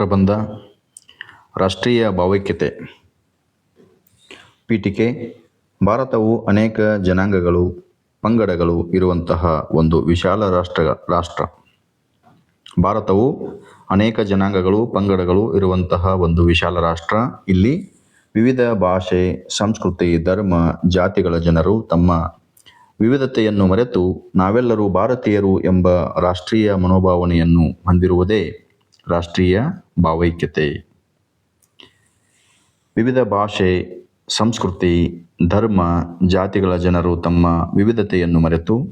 ಪ್ರಬಂಧ, ರಾಷ್ಟ್ರೀಯ ಭಾವೈಕ್ಯತೆ, ಪೀಠಿಕೆ, ಭಾರತವು ಅನೇಕ ಜನಾಂಗಗಳು, ಪಂಗಡಗಳು ಇರುವಂತಹ ಒಂದು ವಿಶಾಲ ರಾಷ್ಟ್ರ ರಾಷ್ಟ್ರ. ಭಾರತವು ಅನೇಕ ಜನಾಂಗಗಳು, ಪಂಗಡಗಳು ಇರುವಂತಹ ಒಂದು ವಿಶಾಲ ರಾಷ್ಟ್ರ. ಇಲ್ಲಿ ವಿವಿಧ ಭಾಷೆ, ಸಂಸ್ಕೃತಿ, ಧರ್ಮ, ಜಾತಿಗಳ ಜನರು ತಮ್ಮ ವಿವಿಧತೆಯನ್ನು ಮರೆತು ನಾವೆಲ್ಲರೂ ಭಾರತೀಯರು ಎಂಬ ರಾಷ್ಟ್ರೀಯ ಮನೋಭಾವನೆಯನ್ನು ಹೊಂದಿರುವುದೇ ರಾಷ್ಟ್ರೀಯ ಭಾವೈಕ್ಯತೆ. ವಿವಿಧ ಭಾಷೆ, ಸಂಸ್ಕೃತಿ, ಧರ್ಮ, ಜಾತಿಗಳ ಜನರು ತಮ್ಮ ವಿವಿಧತೆಯನ್ನು ಮರೆತು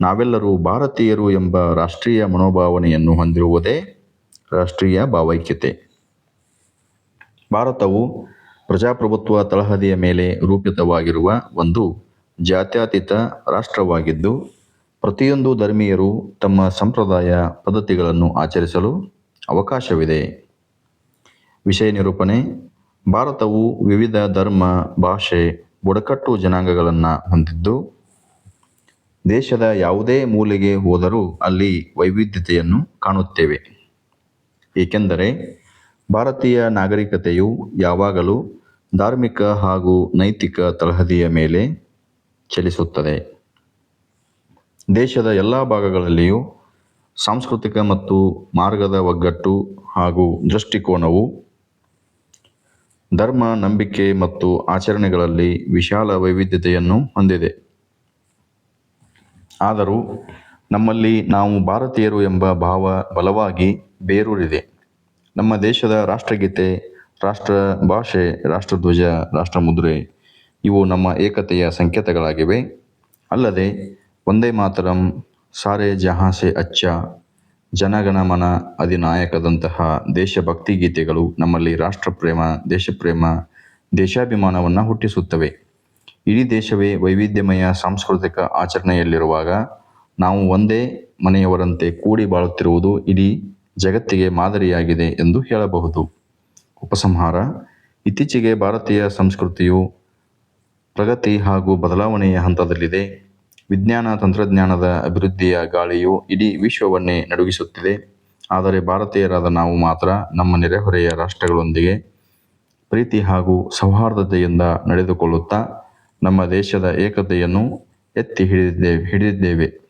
ನಾವೆಲ್ಲರೂ ಭಾರತೀಯರು ಎಂಬ ರಾಷ್ಟ್ರೀಯ ಮನೋಭಾವನೆಯನ್ನು ಹೊಂದಿರುವುದೇ ರಾಷ್ಟ್ರೀಯ ಭಾವೈಕ್ಯತೆ. ಭಾರತವು ಪ್ರಜಾಪ್ರಭುತ್ವ ತಳಹದಿಯ ಮೇಲೆ ರೂಪಿತವಾಗಿರುವ ಒಂದು ಜಾತ್ಯತೀತ ರಾಷ್ಟ್ರವಾಗಿದ್ದು, ಪ್ರತಿಯೊಂದು ಧರ್ಮೀಯರು ತಮ್ಮ ಸಂಪ್ರದಾಯ, ಪದ್ಧತಿಗಳನ್ನು ಆಚರಿಸಲು ಅವಕಾಶವಿದೆ. ವಿಷಯ ನಿರೂಪಣೆ. ಭಾರತವು ವಿವಿಧ ಧರ್ಮ, ಭಾಷೆ, ಬುಡಕಟ್ಟು ಜನಾಂಗಗಳನ್ನು ಹೊಂದಿದ್ದು, ದೇಶದ ಯಾವುದೇ ಮೂಲೆಗೆ ಹೋದರೂ ಅಲ್ಲಿ ವೈವಿಧ್ಯತೆಯನ್ನು ಕಾಣುತ್ತೇವೆ. ಏಕೆಂದರೆ ಭಾರತೀಯ ನಾಗರಿಕತೆಯು ಯಾವಾಗಲೂ ಧಾರ್ಮಿಕ ಹಾಗೂ ನೈತಿಕ ತಳಹದಿಯ ಮೇಲೆ ಚಲಿಸುತ್ತದೆ. ದೇಶದ ಎಲ್ಲ ಭಾಗಗಳಲ್ಲಿಯೂ ಸಾಂಸ್ಕೃತಿಕ ಮತ್ತು ಮಾರ್ಗದ ಒಗ್ಗಟ್ಟು ಹಾಗೂ ದೃಷ್ಟಿಕೋನವು ಧರ್ಮ, ನಂಬಿಕೆ ಮತ್ತು ಆಚರಣೆಗಳಲ್ಲಿ ವಿಶಾಲ ವೈವಿಧ್ಯತೆಯನ್ನು ಹೊಂದಿದೆ. ಆದರೂ ನಮ್ಮಲ್ಲಿ ನಾವು ಭಾರತೀಯರು ಎಂಬ ಭಾವ ಬಲವಾಗಿ ಬೇರೂರಿದೆ. ನಮ್ಮ ದೇಶದ ರಾಷ್ಟ್ರಗೀತೆ, ರಾಷ್ಟ್ರ ಭಾಷೆ, ರಾಷ್ಟ್ರಧ್ವಜ, ರಾಷ್ಟ್ರಮುದ್ರೆ ಇವು ನಮ್ಮ ಏಕತೆಯ ಸಂಕೇತಗಳಾಗಿವೆ. ಅಲ್ಲದೆ, ಒಂದೇ ಮಾತರಂ ಸಾರೆ ಜಹಾಸೆ ಅಚ್ಚ. ಜನಗಣಮನ ಅಧಿನಾಯಕದಂತಹ ದೇಶಭಕ್ತಿ ಗೀತೆಗಳು ನಮ್ಮಲ್ಲಿ ರಾಷ್ಟ್ರಪ್ರೇಮ, ದೇಶಪ್ರೇಮ, ದೇಶಾಭಿಮಾನವನ್ನು ಹುಟ್ಟಿಸುತ್ತವೆ. ಇಡೀ ದೇಶವೇ ವೈವಿಧ್ಯಮಯ ಸಾಂಸ್ಕೃತಿಕ ಆಚರಣೆಯಲ್ಲಿರುವಾಗ ನಾವು ಒಂದೇ ಮನೆಯವರಂತೆ ಕೂಡಿ ಬಾಳುತ್ತಿರುವುದು ಇಡೀ ಜಗತ್ತಿಗೆ ಮಾದರಿಯಾಗಿದೆ ಎಂದು ಹೇಳಬಹುದು. ಉಪಸಂಹಾರ, ಇತ್ತೀಚೆಗೆ ಭಾರತೀಯ ಸಂಸ್ಕೃತಿಯು ಪ್ರಗತಿ ಹಾಗೂ ಬದಲಾವಣೆಯ ಹಂತದಲ್ಲಿದೆ. ವಿಜ್ಞಾನ ತಂತ್ರಜ್ಞಾನದ ಅಭಿವೃದ್ಧಿಯ ಗಾಳಿಯು ಇಡೀ ವಿಶ್ವವನ್ನೇ ನಡುಗಿಸುತ್ತಿದೆ. ಆದರೆ ಭಾರತೀಯರಾದ ನಾವು ಮಾತ್ರ ನಮ್ಮ ನೆರೆಹೊರೆಯ ರಾಷ್ಟ್ರಗಳೊಂದಿಗೆ ಪ್ರೀತಿ ಹಾಗೂ ಸೌಹಾರ್ದತೆಯಿಂದ ನಡೆದುಕೊಳ್ಳುತ್ತಾ ನಮ್ಮ ದೇಶದ ಏಕತೆಯನ್ನು ಎತ್ತಿ ಹಿಡಿದಿದ್ದೇವೆ ಹಿಡಿದಿದ್ದೇವೆ.